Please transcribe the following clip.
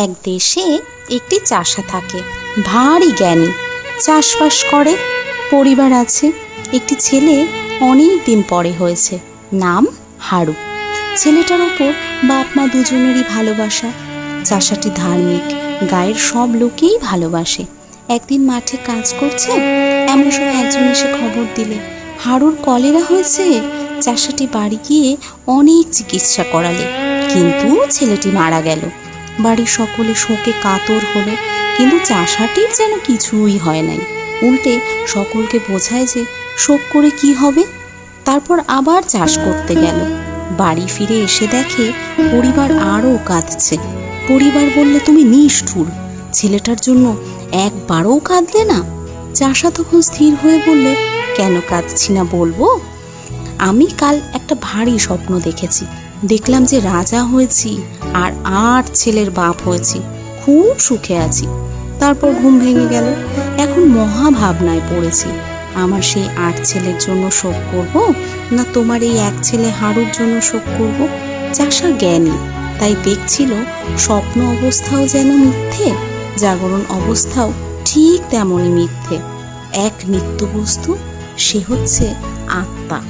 এক দেশে একটি চাষা থাকে। ভারী জ্ঞানী। চাষবাস করে। পরিবার আছে। একটি ছেলে অনেক দিন পরে হয়েছে। নাম হারু। ছেলেটার ওপর বাপ মা দুজনেরই ভালোবাসা। চাষাটি ধার্মিক। গায়ের সব লোকেই ভালোবাসে। একদিন মাঠে কাজ করছে। এমন সময় একজন এসে খবর দিলে হাড়ুর কলেরা হয়েছে? চাষাটি বাড়ি গিয়ে অনেক চিকিৎসা করালে। কিন্তু ছেলেটি মারা গেল। বাড়ির সকলে শোকে কাতর হলো কিন্তু চাষাটির যেন কিছুই হয় নাই। উল্টে সকলকে বোঝায় যে শোক করে কি হবে? তারপর আবার চাষ করতে গেল। বাড়ি ফিরে এসে দেখে পরিবার আরও কাঁদছে। পরিবার বললে, তুমি নিষ্ঠুর, ছেলেটার জন্য একবারও কাঁদলে না? চাষা তখন স্থির হয়ে বললে, কেন কাঁদছি না বলব? আমি কাল একটা ভারী স্বপ্ন দেখেছি। দেখলাম যে রাজা হয়েছি আর আট ছেলের বাপ হয়েছি। খুব সুখে আছি। তারপর ঘুম ভেঙে গেল। এখন মহা ভাবনায় পড়েছি, আমার সেই আট ছেলের জন্য শোক করব না তোমার এই এক ছেলে হাড়ুর জন্য শোক করব? চাষা জ্ঞানী, তাই দেখছিল স্বপ্ন অবস্থাও যেন মিথ্যে, জাগরণ অবস্থাও ঠিক তেমনই মিথ্যে। এক নিত্য বস্তু সে হচ্ছে আত্মা।